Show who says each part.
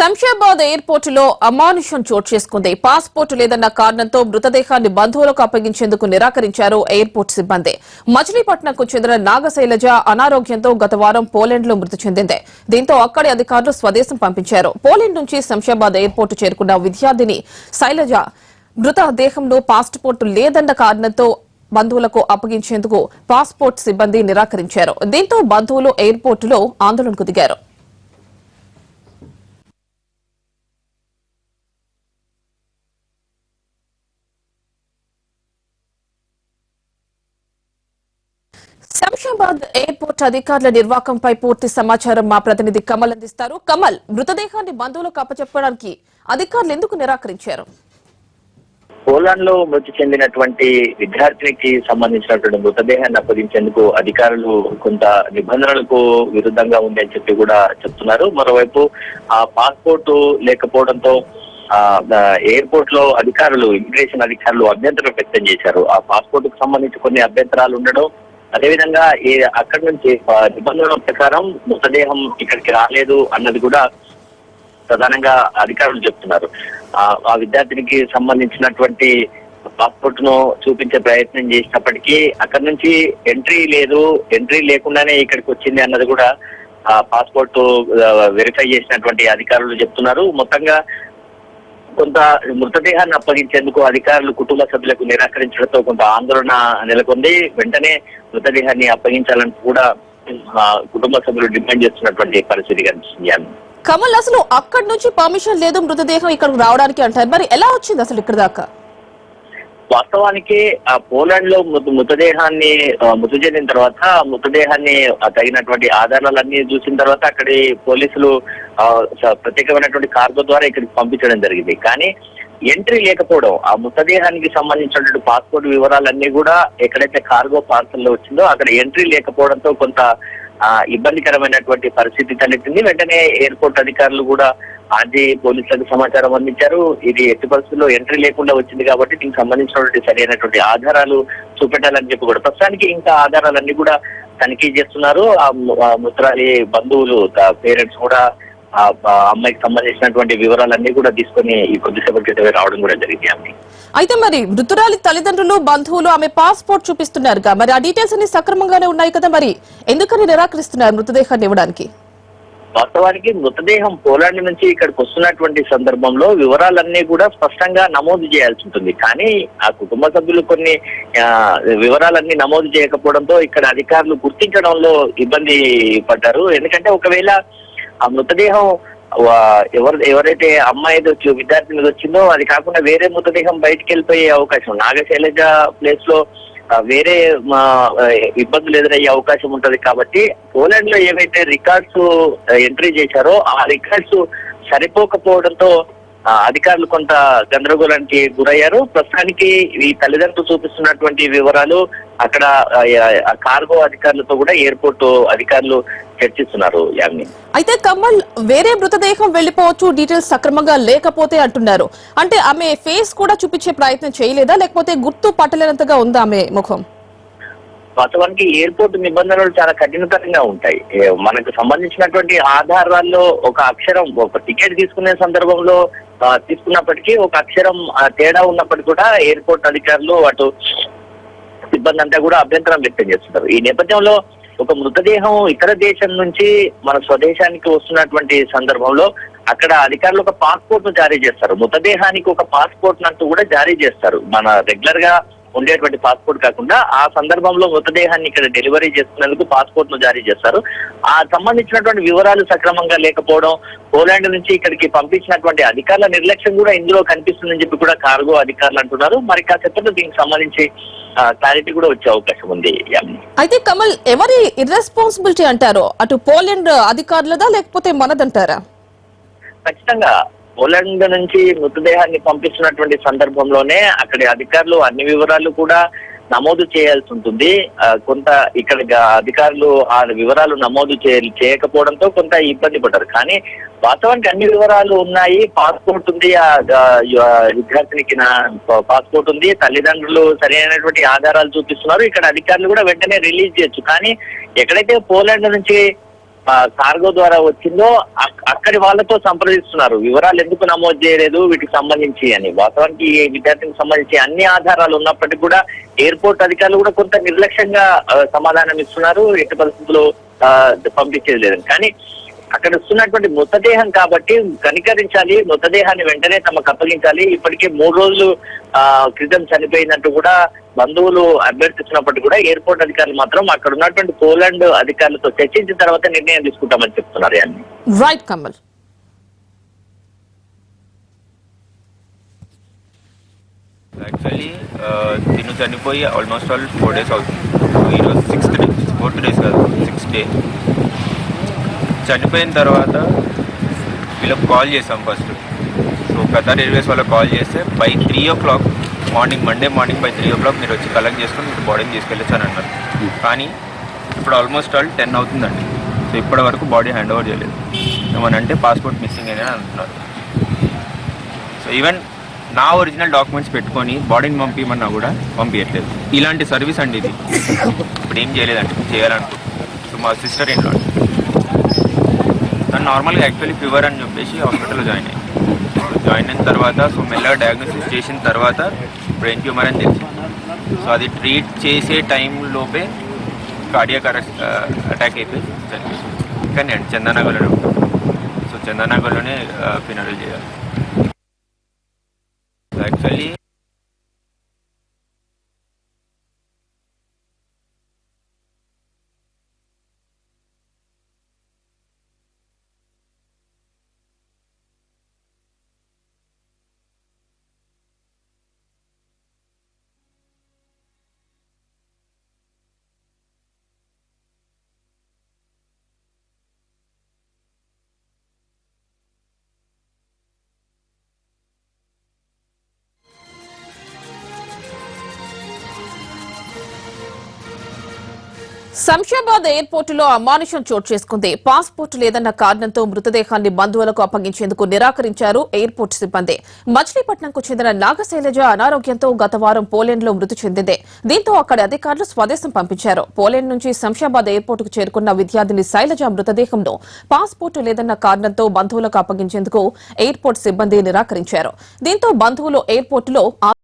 Speaker 1: శంషాబాద్ ఎయిర్పోర్ట్లో అమానుషం చోటు చేసుకుంది. పాస్పోర్ట్ లేదన్న కారణంతో మృతదేహాన్ని బంధువులకు అప్పగించేందుకు నిరాకరించారు ఎయిర్పోర్ట్ సిబ్బంది. మచిలీపట్నంకు చెందిన నాగశైలజ అనారోగ్యంతో గత వారం పోలాండ్లో మృతి చెందింది. దీంతో అక్కడి అధికారులు స్వదేశం పంపించారు. పోలాండ్ నుంచి శంషాబాద్ ఎయిర్పోర్ట్ చేరుకున్న విద్యార్థిని శైలజ మృతదేహంలో పాస్పోర్ట్ లేదన్న కారణంతో బంధువులకు అప్పగించేందుకు పాస్పోర్ట్ సిబ్బంది నిరాకరించారు. దీంతో బంధువులు ఎయిర్పోర్టులో ఆందోళనకు దిగారు. శంషాబాద్ ఎయిర్పోర్ట్ అధికారుల నిర్వాకంపై పూర్తి సమాచారం మా ప్రతినిధి కమల్ అందిస్తారు. కమల్ మృతదేహాన్ని బంధువులకు అప్పచెప్పడానికి అధికారులు ఎందుకు నిరాకరించారు?
Speaker 2: పోలాండ్లో మృతి చెందినటువంటి విద్యార్థినికి సంబంధించినటువంటి మృతదేహాన్ని అప్పగించేందుకు అధికారులు కొంత నిబంధనలకు విరుద్ధంగా ఉంది అని చెప్పి కూడా చెప్తున్నారు. మరోవైపు ఆ పాస్పోర్ట్ లేకపోవడంతో ఆ ఎయిర్పోర్ట్లో అధికారులు ఇమిగ్రేషన్ అధికారులు అభ్యంతరం వ్యక్తం చేశారు. ఆ పాస్పోర్ట్కు సంబంధించి కొన్ని అభ్యంతరాలు ఉండడం అదేవిధంగా ఈ అక్కడి నుంచి నిబంధనల ప్రకారం మృతదేహం ఇక్కడికి రాలేదు అన్నది కూడా ప్రధానంగా అధికారులు చెప్తున్నారు. ఆ ఆ విద్యార్థినికి సంబంధించినటువంటి పాస్పోర్ట్ను చూపించే ప్రయత్నం చేసినప్పటికీ అక్కడి నుంచి ఎంట్రీ లేదు ఎంట్రీ లేకుండానే ఇక్కడికి వచ్చింది అన్నది కూడా ఆ పాస్పోర్ట్ వెరిఫై చేసినటువంటి అధికారులు చెప్తున్నారు. మొత్తంగా కొంత మృతదేహాన్ని అప్పగించేందుకు అధికారులు కుటుంబ సభ్యులకు నిరాకరించడంతో కొంత ఆందోళన నెలకొంది. వెంటనే మృతదేహాన్ని అప్పగించాలని కూడా కుటుంబ సభ్యులు డిమాండ్ చేస్తున్నటువంటి పరిస్థితి కనిపిస్తుంది.
Speaker 1: కమల్ అసలు అక్కడి నుంచి పర్మిషన్ లేదు మృతదేహం ఇక్కడికి రావడానికి అంటారు. మరి ఎలా వచ్చింది అసలు ఇక్కడ దాకా?
Speaker 2: వాస్తవానికి ఆ పోలాండ్లో మృత- మృతదేహాన్ని మృతి చెందిన తర్వాత మృతదేహాన్ని తగినటువంటి ఆధారాలన్నీ చూసిన తర్వాత అక్కడి పోలీసులు ప్రత్యేకమైనటువంటి కార్గో ద్వారా ఇక్కడికి పంపించడం జరిగింది. కానీ ఎంట్రీ లేకపోవడం ఆ మృతదేహానికి సంబంధించినటువంటి పాస్పోర్ట్ వివరాలన్నీ కూడా ఎక్కడైతే కార్గో పార్సల్లో వచ్చిందో అక్కడ ఎంట్రీ లేకపోవడంతో కొంత ఇబ్బందికరమైనటువంటి పరిస్థితి తలెత్తింది. వెంటనే ఎయిర్పోర్ట్ అధికారులు కూడా ఆర్జీ పోలీసులకు సమాచారం అందించారు. ఇది ఎట్టి పరిస్థితుల్లో ఎంట్రీ లేకుండా వచ్చింది కాబట్టి దీనికి సంబంధించినటువంటి సరైనటువంటి ఆధారాలు చూపెట్టాలని చెప్పి కూడా ప్రస్తుతానికి ఇంకా ఆధారాలన్నీ కూడా తనిఖీ చేస్తున్నారు. ఆ ముత్రాలి మృతురాలి బంధువులు పేరెంట్స్ కూడా ఆ అమ్మాయికి సంబంధించినటువంటి వివరాలన్నీ కూడా తీసుకొని ఈ కొద్దిసేపటి క్రితమే రావడం కూడా జరిగింది అమ్మాయి
Speaker 1: అయితే మరి మృతురాలి తల్లిదండ్రులు బంధువులు ఆమె పాస్పోర్ట్ చూపిస్తున్నారు మరి ఆ డీటెయిల్స్ అన్ని సక్రమంగానే ఉన్నాయి కదా మరి? ఎందుకని నిరాకరిస్తున్నారు మృతదేహాన్ని ఇవ్వడానికి?
Speaker 2: వాస్తవానికి మృతదేహం పోలాండ్ నుంచి ఇక్కడికి వస్తున్నటువంటి సందర్భంలో వివరాలన్నీ కూడా స్పష్టంగా నమోదు చేయాల్సి ఉంటుంది. కానీ ఆ కుటుంబ సభ్యులు కొన్ని ఆ, వివరాలన్నీ నమోదు చేయకపోవడంతో ఇక్కడ అధికారులు గుర్తించడంలో ఇబ్బంది పడ్డారు. ఎందుకంటే ఒకవేళ ఆ మృతదేహం ఎవరు ఎవరైతే అమ్మాయి వచ్చి విద్యార్థి మీద వచ్చిందో అది కాకుండా వేరే మృతదేహం బయటకు వెళ్ళిపోయే అవకాశం నాగశైలజ ప్లేస్లో వేరే మా, ఇబ్బందులు ఎదురయ్యే అవకాశం ఉంటది కాబట్టి పోలాండ్లో ఏవైతే రికార్డ్స్ ఎంట్రీ చేశారో ఆ రికార్డ్స్ సరిపోకపోవడంతో ఆ, అధికారులు కొంత గందరగోళానికి గురయ్యారు. ప్రస్తుతానికి ఈ తల్లిదండ్రులు చూపిస్తున్నటువంటి వివరాలు అక్కడ కార్గో అధికారులతో కూడా ఎయిర్పోర్ట్ అధికారులు చర్చిస్తున్నారు యామిని.
Speaker 1: అయితే కమల్ వేరే మృతదేహం వెళ్ళిపోవచ్చు డీటెయిల్స్ సక్రమంగా లేకపోతే అంటున్నారు. అంటే ఆమె ఫేస్ కూడా చూపించే ప్రయత్నం చేయలేదా? లేకపోతే గుర్తు పట్టలేనంతగా ఉందా ఆమె ముఖం?
Speaker 2: వాస్తవానికి ఎయిర్పోర్ట్ నిబంధనలు చాలా కఠినతరంగా ఉంటాయి. మనకు సంబంధించినటువంటి ఆధారాల్లో ఒక అక్షరం ఒక టికెట్ తీసుకునే సందర్భంలో తీసుకున్నప్పటికీ ఒక అక్షరం తేడా ఉన్నప్పటికీ కూడా ఎయిర్పోర్ట్ అధికారులు అటు సిబ్బంది అంతా కూడా అభ్యంతరం వ్యక్తం చేస్తున్నారు. ఈ నేపథ్యంలో ఒక మృతదేహం ఇతర దేశం నుంచి మన స్వదేశానికి వస్తున్నటువంటి సందర్భంలో అక్కడ అధికారులు ఒక పాస్పోర్ట్ను జారీ చేస్తారు. మృతదేహానికి ఒక పాస్పోర్ట్ నంటూ కూడా జారీ చేస్తారు. మన రెగ్యులర్గా ఉండేటువంటి పాస్పోర్ట్ కాకుండా ఆ సందర్భంలో మృతదేహాన్ని ఇక్కడ డెలివరీ చేసుకునేందుకు పాస్పోర్ట్ను జారీ చేస్తారు. ఆ సంబంధించినటువంటి వివరాలు సక్రమంగా లేకపోవడం పోలాండ్ నుంచి ఇక్కడికి పంపించినటువంటి అధికారుల నిర్లక్ష్యం కూడా ఇందులో కనిపిస్తుందని చెప్పి కూడా కార్గో అధికారులు అంటున్నారు. మరి కాసేపట్లో దీనికి సంబంధించి క్లారిటీ కూడా వచ్చే అవకాశం ఉంది.
Speaker 1: అయితే కమల్ ఎవరి ఇర్రెస్పాన్సిబిలిటీ అంటారు? అటు పోలాండ్ అధికారులదా లేకపోతే మనదంటారా?
Speaker 2: ఖచ్చితంగా పోలాండ్ నుంచి మృతదేహాన్ని పంపిస్తున్నటువంటి సందర్భంలోనే అక్కడి అధికారులు అన్ని వివరాలు కూడా నమోదు చేయాల్సి ఉంటుంది. కొంత ఇక్కడ అధికారులు ఆ వివరాలు నమోదు చేయ- చేయకపోవడంతో కొంత ఇబ్బంది పడ్డారు. కానీ వాస్తవానికి అన్ని వివరాలు ఉన్నాయి. పాస్పోర్ట్ ఉంది. ఆ విద్యార్థినికి నా పాస్పోర్ట్ ఉంది. తల్లిదండ్రులు సరైనటువంటి ఆధారాలు చూపిస్తున్నారు. ఇక్కడ అధికారులు కూడా వెంటనే రిలీజ్ చేయొచ్చు. కానీ ఎక్కడైతే పోలాండ్ నుంచి కార్గో ద్వారా వచ్చిందో అక్- అక్కడి వాళ్ళతో సంప్రదిస్తున్నారు. వివరాలు ఎందుకు నమోదు చేయలేదు వీటికి సంబంధించి అని. వాస్తవానికి ఈ విద్యార్థికి సంబంధించి అన్ని ఆధారాలు ఉన్నప్పటికీ కూడా ఎయిర్పోర్ట్ అధికారులు కూడా కొంత నిర్లక్ష్యంగా సమాధానం ఇస్తున్నారు. ఎట్టి పరిస్థితుల్లో పంపించేది లేదని కానీ అక్కడ వస్తున్నటువంటి మృతదేహం కాబట్టి కనికరించాలి. మృతదేహాన్ని వెంటనే తమకు అప్పగించాలి. ఇప్పటికే మూడు రోజులు ఆ, క్రితం చనిపోయినట్టు కూడా బంధువులు అభ్యర్థిస్తున్నప్పటికీ కూడా ఎయిర్పోర్ట్ అధికారులు మాత్రం అక్కడ ఉన్నటువంటి పోలాండ్ అధికారులతో చర్చించిన తర్వాత నిర్ణయం తీసుకుంటామని చెప్తున్నారు
Speaker 1: రైట్ కమల్.
Speaker 3: యాక్చువల్లీ తిను చనిపోయి ఆల్మోస్ట్ ఆల్ ఫోర్ డేస్ అవుతుంది. ఈరోజు సిక్స్త్ డే ఫోర్త్ డేస్ కాదు సిక్స్త్ డే. చనిపోయిన తర్వాత వీళ్ళకి కాల్ చేసాం ఫస్ట్. సో కతార్ ఎయిర్వేస్ వాళ్ళకి కాల్ చేస్తే by three o'clock morning Monday morning by three o'clock మీరు వచ్చి కలెక్ట్ చేసుకొని మీరు బాడీని తీసుకెళ్ళచ్చు అని అన్నారు. కానీ ఇప్పుడు ఆల్మోస్ట్ ఆల్ టెన్ అవుతుందండి. సో ఇప్పటి వరకు బాడీ హ్యాండ్ ఓవర్ చేయలేదు. ఏమనంటే పాస్పోర్ట్ మిస్సింగ్ అని అంటున్నారు. సో ఈవెన్ నా ఒరిజినల్ డాక్యుమెంట్స్ పెట్టుకొని బాడీని పంపించమన్నా కూడా పంపించట్లేదు ఇలాంటి సర్వీస్ అండి ఇది. ఇప్పుడు ఏం చేయలేదండి. చేయాలనుకుంటున్నాను. సో మా సిస్టర్ ఏంటో తను నార్మల్గా యాక్చువల్లీ ఫీవర్ అని చెప్పేసి హాస్పిటల్లో జాయిన్ అయ్యింది. జాయిన్ అయిన తర్వాత సో మెల్లగా డయాగ్నోసిస్ చేసిన తర్వాత బ్రెయిన్ ట్యూమర్ అని తెలిసి. సో అది ట్రీట్ చేసే టైం లోపే కార్డియాక్ అటాక్ అయిపోయి చనిపోయింది. కానీ అండి సో చందనగర్లోనే ఫినరల్ చేయాలి. యాక్చువల్లీ
Speaker 1: శంషాబాద్ ఎయిర్పోర్టులో అమానుషం చోటు చేసుకుంది. పాస్పోర్ట్ లేదన్న కారణంతో మృతదేహాన్ని బంధువులకు అప్పగించేందుకు నిరాకరించారు ఎయిర్పోర్ట్ సిబ్బంది. మచిలీపట్నంకు చెందిన నాగశైలజ అనారోగ్యంతో గత వారం పోలెండ్లో మృతి చెందింది. దీంతో అక్కడి అధికారులు స్వదేశం పంపించారు. పోలెండ్ నుంచి శంషాబాద్ ఎయిర్పోర్టుకు చేరుకున్న విద్యార్థిని శైలజ మృతదేహంను పాస్పోర్ట్ లేదన్న కారణంతో బంధువులకు అప్పగించేందుకు ఎయిర్పోర్ట్ సిబ్బంది నిరాకరించారు. దీంతో బంధువులు ఎయిర్పోర్టులో